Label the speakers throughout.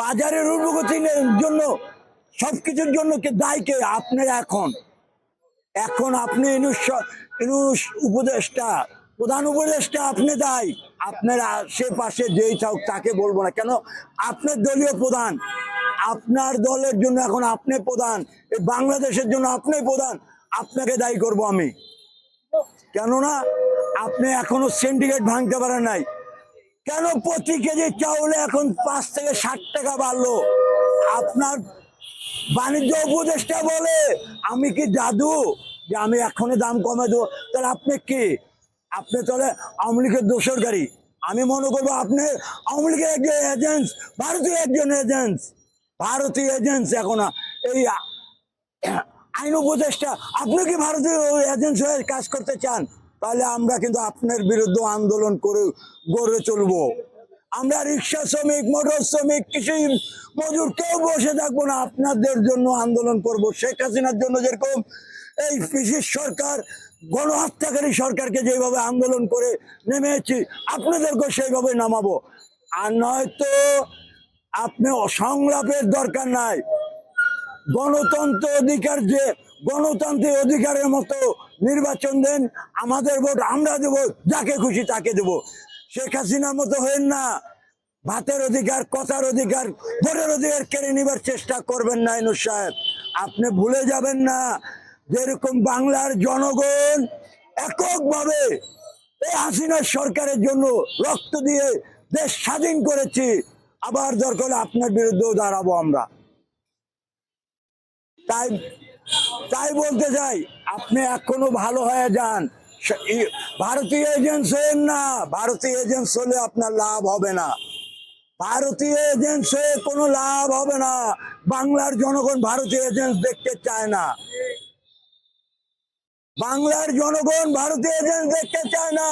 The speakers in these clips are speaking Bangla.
Speaker 1: বাজারের ঊর্ধ্বগতির জন্য, সবকিছুর জন্য কে দায়ী কে আপনারা এখন। এখন আপনি ইনুস উপদেষ্টা, প্রধান উপদেষ্টা আপনি দায়ী। আপনার আশেপাশে যেই থাক তাকে বলব না। কেন? আপনার দলীয় প্রধান। আপনার দলের জন্য এখন আপনি প্রধান। এই বাংলাদেশের জন্য আপনি প্রধান। আপনাকে দায়ী করব আমি। কেননা, আপনি এখনও সিন্ডিকেট ভাঙতে পারেন নাই। কেন প্রতি কেজি চাউলে এখন পাঁচ থেকে ষাট টাকা বাড়লো? আপনার বাণিজ্য উপদেষ্টা বলে, আমি কি জাদু? যে আমি এখনই দাম কমে দেবো। তাহলে আপনি কি? আপনি তাহলে আওয়ামী লীগের দোসরকারী। আমি মনে করব আপনি আওয়ামী লীগের একজন এজেন্ট ভারতীয় একজন এজেন্ট ভারতীয় এজেন্ট এখন এই আইন উপদেষ্টা। আপনি কি ভারতীয় এজেন্ট হয়ে কাজ করতে চান? তাহলে আমরা কিন্তু আপনার বিরুদ্ধে আন্দোলন করে গড়ে চলবো। আমরা রিক্সা শ্রমিক, মোটর শ্রমিক, কৃষি মজুর কেউ বসে থাকব না। আপনাদের জন্য আন্দোলন করব। শেখ হাসিনার জন্য যেরকম এই পিসির সরকার, গণহত্যাকারী সরকারকে যেভাবে আন্দোলন করে নেমেছি আপনাদেরকে সেইভাবে নামাবো। আর নয়তো আপনি সংলাপের দরকার নাই। গণতন্ত্র অধিকার যে গণতান্ত্রিক অধিকারের মতো নির্বাচন দেন, আমাদের ভোট, আমরা দেব, যাকে খুশি তাকে দেব। শেখ হাসিনার মতো হয়েন না। ভাতের অধিকার, কথার অধিকার, ভোটের অধিকার কেড়ে নেবার চেষ্টা করবেন না ইনুস সাহেব। আপনি ভুলে যাবেন না, যেরকম বাংলার জনগণ এককভাবে এই হাসিনার সরকারের জন্য রক্ত দিয়ে দেশ স্বাধীন করেছি, আবার দরকার আপনার বিরুদ্ধেও দাঁড়াবো আমরা। তাই তাই বলতে চাই, আপনি এখনও ভালো হয়ে যান। ভারতীয় এজেন্টস না, ভারতীয় এজেন্টস হলে আপনার লাভ হবে না। ভারতীয় এজেন্টস কোনো লাভ হবে না। বাংলার জনগণ ভারতীয় এজেন্টস দেখতে চায় না। বাংলার জনগণ ভারতীয় এজেন্ট দেখতে চায় না।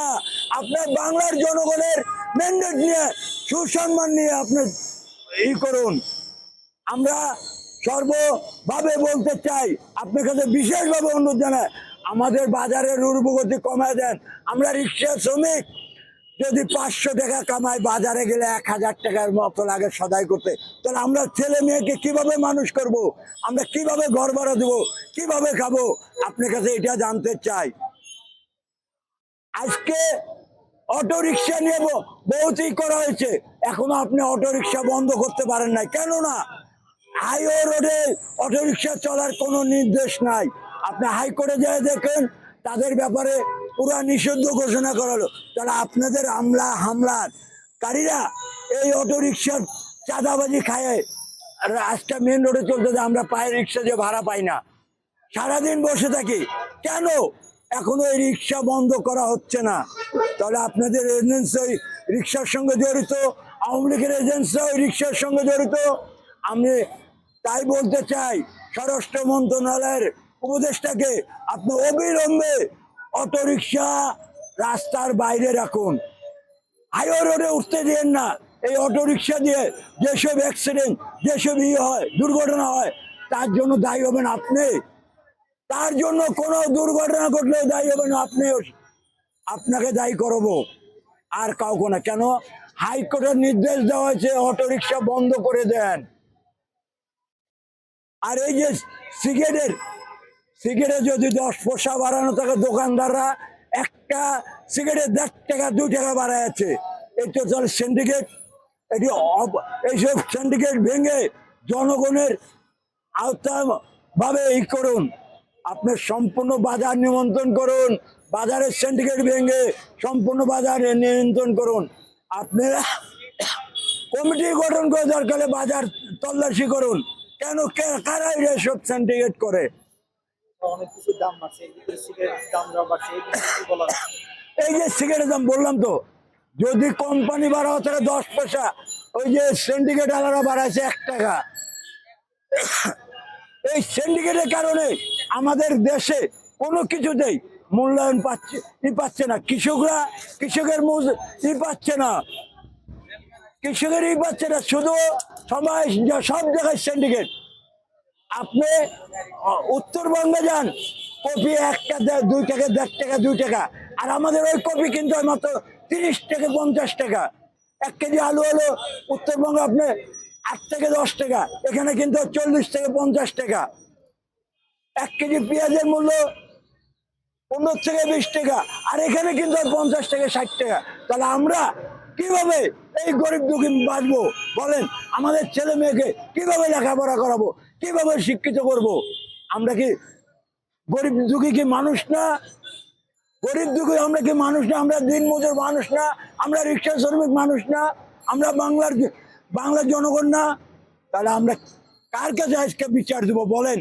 Speaker 1: আপনার বাংলার জনগণের ম্যান্ডেট নিয়ে, সুসম্মান নিয়ে আপনি ই করুন। আমরা সর্বভাবে বলতে চাই, আপনার কাছে বিশেষভাবে অনুরোধ জানায় আমাদের বাজারের উর্বগতি কমায় দেন। আমরা রিক্সা শ্রমিক, যদি পাঁচশো টাকা কামাই, বাজারে গেলে এক হাজার টাকার মতো লাগে সদাই করতে। তাহলে আমরা ছেলে মেয়েকে কীভাবে মানুষ করব। আমরা কীভাবে ঘর ভাড়া দেবো? কীভাবে খাব? আপনার কাছে এটা জানতে চাই। আজকে অটো রিক্সা নিয়ে বহুতই করা হয়েছে। এখনও আপনি অটো রিক্সা বন্ধ করতে পারেন না কেন না হাইওয়ে রোডে অটো রিক্সা চলার কোনো নির্দেশ নাই। আপনি হাইকোর্টে যায় দেখেন তাদের ব্যাপারে পুরো নিষিদ্ধ ঘোষণা করালো। তাহলে আপনাদের হামলা হামলার। কারীরা এই অটো রিক্সার চাঁদাবাজি খায় রাস্তা মেন রোডে চলতে যায়, আমরা পায়ে রিক্সা যে ভাড়া পাই না। সারাদিন বসে থাকি। কেন? এখনও এই রিক্সা বন্ধ করা হচ্ছে না। তাহলে আপনাদের এজেন্সি রিক্সার সঙ্গে জড়িত? আওয়ামী লীগের ওই রিক্সার সঙ্গে জড়িত? আমি তাই বলতে চাই, স্বরাষ্ট্র মন্ত্রণালয়ের উপদেষ্টাকে আপনি অবিলম্বে অটো রিক্সা রাস্তার বাইরে রাখুন। হাইওয়ে রোডে উঠতে দিয়েন না, এই অটো রিক্সা দিয়ে যেসব অ্যাক্সিডেন্ট যেসব ইয়ে হয়, দুর্ঘটনা হয়, তার জন্য দায়ী হবেন আপনি। তার জন্য কোনো দুর্ঘটনা ঘটলেও দায়ী হবেন আপনি। আপনাকে দায়ী করব, আর কাউকে না। কেন? হাইকোর্টের নির্দেশ দেওয়া হয়েছে অটো রিক্সা বন্ধ করে দেন। আর এই যে সিগারেটের সিগারেট যদি দশ পয়সা বাড়ানো থাকে দোকানদাররা, একটা সিগারেট দেড় টাকা, দুই টাকা বাড়াচ্ছে এই তো চলে সিন্ডিকেট এটি এইসব সিন্ডিকেট ভেঙে জনগণের আওতায় ভাবে ই করুন। আপনি সম্পূর্ণ বাজার নিমন্ত্রণ করুন, বাজারের সিন্ডিকেট ভেঙে সম্পূর্ণ বাজার নিয়ন্ত্রণ করুন। আপনারা কমিটি গঠন করে দরকার বাজার তল্লাশি করুন। কেন কারা এসব সিন্ডিকেট করে?
Speaker 2: এই
Speaker 1: যে সিগারেটের দাম বললাম তো যদি কোম্পানি বাড়াও তাহলে দশ পয়সা ওই যে সিন্ডিকেট আলাদা বাড়াইছে এক টাকা। এই সিন্ডিকেটের কারণে আমাদের দেশে কোনো কিছুতেই মূল্যায়ন পাচ্ছে ই পাচ্ছে না। কৃষকরা কৃষকের ই পাচ্ছে না। কৃষকের ই পাচ্ছে না শুধু সবাই সব জায়গায় সিন্ডিকেট আপনি উত্তরবঙ্গে যান, কপি একটা দুই টাকা, দেড় টাকা, দুই টাকা। আর আমাদের ওই কপি কিন্তু মাত্র তিরিশ থেকে পঞ্চাশ টাকা। এক কেজি আলু হলো উত্তরবঙ্গে আপনি আট থেকে দশ টাকা, এখানে কিন্তু চল্লিশ থেকে পঞ্চাশ টাকা। এক কেজি পেঁয়াজের মূল্য পনেরো থেকে বিশ টাকা, আর এখানে কিন্তু পঞ্চাশ থেকে ষাট টাকা। তাহলে আমরা কীভাবে এই গরিব দুঃখী বাঁচবো। বলেন, আমাদের ছেলে মেয়েকে কীভাবে লেখাপড়া করাবো? কীভাবে শিক্ষিত করব? আমরা কি গরিব দুঃখী কি মানুষ না? গরিব দুঃখী আমরা কি মানুষ না? আমরা দিন মজুর মানুষ না? আমরা রিক্সা শ্রমিক মানুষ না? আমরা বাংলার বাংলার জনগণ না? তাহলে আমরা কার কাছে আজকে বিচার দেবো? বলেন।